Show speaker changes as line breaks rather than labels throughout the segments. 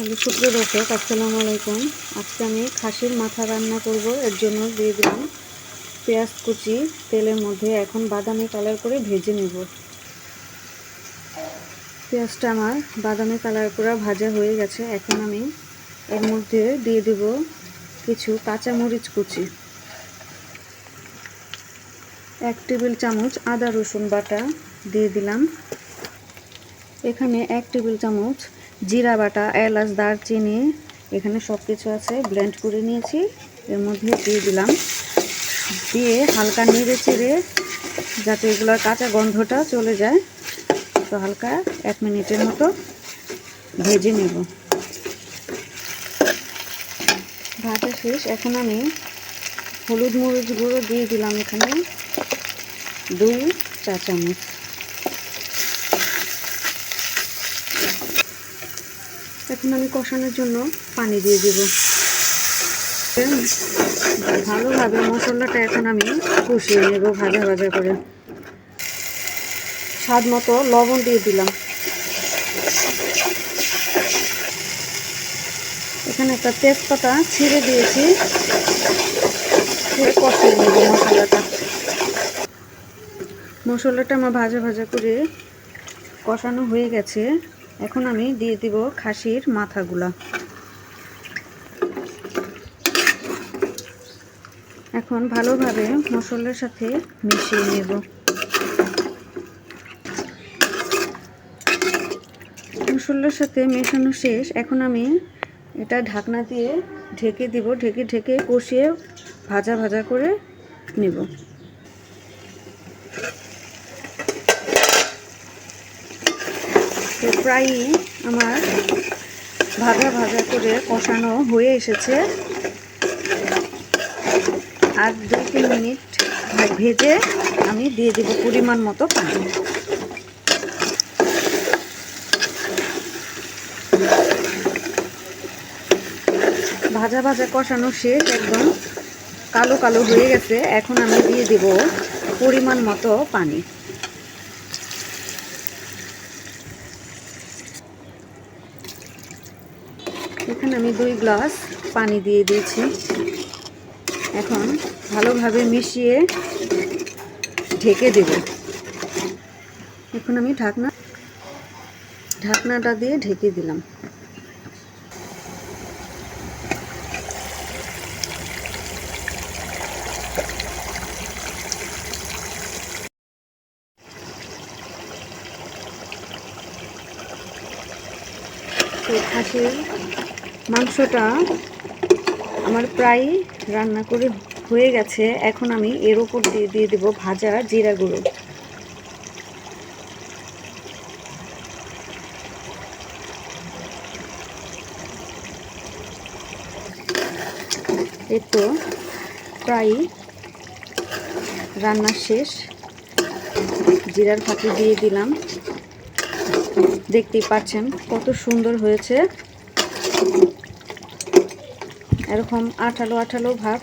Hello সুপ্রিয় দর্শক, আসসালামু আলাইকুম। আজকে আমি খাসির মাথা রান্না করব। এর জন্য দিয়ে দিলাম পেঁয়াজ কুচি, তেলের মধ্যে এখন বাদামি কালার করে ভেজে নেব। পেঁয়াজটা আমার বাদামি কালার করে ভাজা হয়ে গেছে। এখন আমি এর মধ্যে দিয়ে দেব কিছু কাঁচামরিচ কুচি। এক টেবিল চামচ আদা রসুন বাটা দিয়ে দিলাম। এখানে এক টেবিল চামচ জিরা বাটা, এলাচ, দারচিনি, এখানে সব কিছু আছে। ব্লেন্ড করে নিয়েছি। এর মধ্যে দিয়ে দিলাম। দিয়ে হালকা নেড়ে চেড়ে যাতে এগুলোর কাঁচা গন্ধটা চলে যায়, তো হালকা এক মিনিটের মতো ভেজে নেব। ভাজা শেষ। এখন আমি হলুদ মরিচ গুঁড়ো দিয়ে দিলাম এখানে। দুই চা চামচ এখন আমি কষানোর জন্য পানি দিয়ে দেব। ভালোভাবে মশলাটা এখন আমি কষিয়ে নেব ভাজা ভাজা করে। স্বাদ মতো লবণ দিয়ে দিলাম। এখানে একটা তেজপাতা ছিঁড়ে দিয়েছি। কষিয়ে নেব মশলাটা। মশলাটা আমার ভাজা ভাজা করে কষানো হয়ে গেছে। এখন আমি দিয়ে দিব খাসির মাথাগুলা। এখন ভালোভাবে মশলার সাথে মিশিয়ে নেব। মশলার সাথে মেশানো শেষ। এখন আমি এটা ঢাকনা দিয়ে ঢেকে দিব। ঢেকে ঢেকে কষিয়ে ভাজা ভাজা করে নেব। তো প্রায়ই আমার ভাজা ভাজা করে কষানো হয়ে এসেছে। আর দুই তিন মিনিট ভেজে আমি দিয়ে দেব পরিমাণ মতো পানি। ভাজা ভাজা কষানো শেষ, একদম কালো কালো হয়ে গেছে। এখন আমি দিয়ে দেব পরিমাণ মতো পানি। আমি দুই গ্লাস পানি দিয়ে দিয়েছি। এখন ভালোভাবে মিশিয়ে ঢেকে দেব। এখন আমি ঢাকনা, ঢাকনাটা দিয়ে ঢেকে দিলাম। খাসির মাংসটা আমার প্রায় রান্না করে হয়ে গেছে। এখন আমি এর ওপর দিয়ে দিয়ে দেবো ভাজা জিরা গুঁড়ো। এই তো প্রায় রান্নার শেষ। জিরার ফাঁকি দিয়ে দিলাম। দেখতেই পাচ্ছেন কত সুন্দর হয়েছে। এরকম আঠালো আঠালো ভাব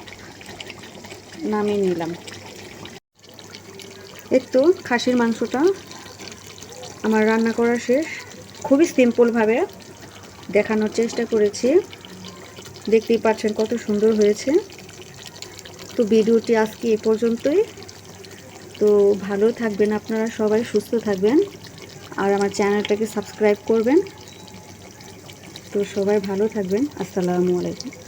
নামিয়ে নিলাম। একটু খাসির মাংসটা আমার রান্না করা শেষ। খুবই সিম্পলভাবে দেখানোর চেষ্টা করেছি। দেখতেই পাচ্ছেন কত সুন্দর হয়েছে। তো ভিডিওটি আজকে এ পর্যন্তই। তো ভালো থাকবেন আপনারা সবাই, সুস্থ থাকবেন। আর আমার চ্যানেলটাকে সাবস্ক্রাইব করবেন। তো সবাই ভালো থাকবেন। আসসালামু আলাইকুম।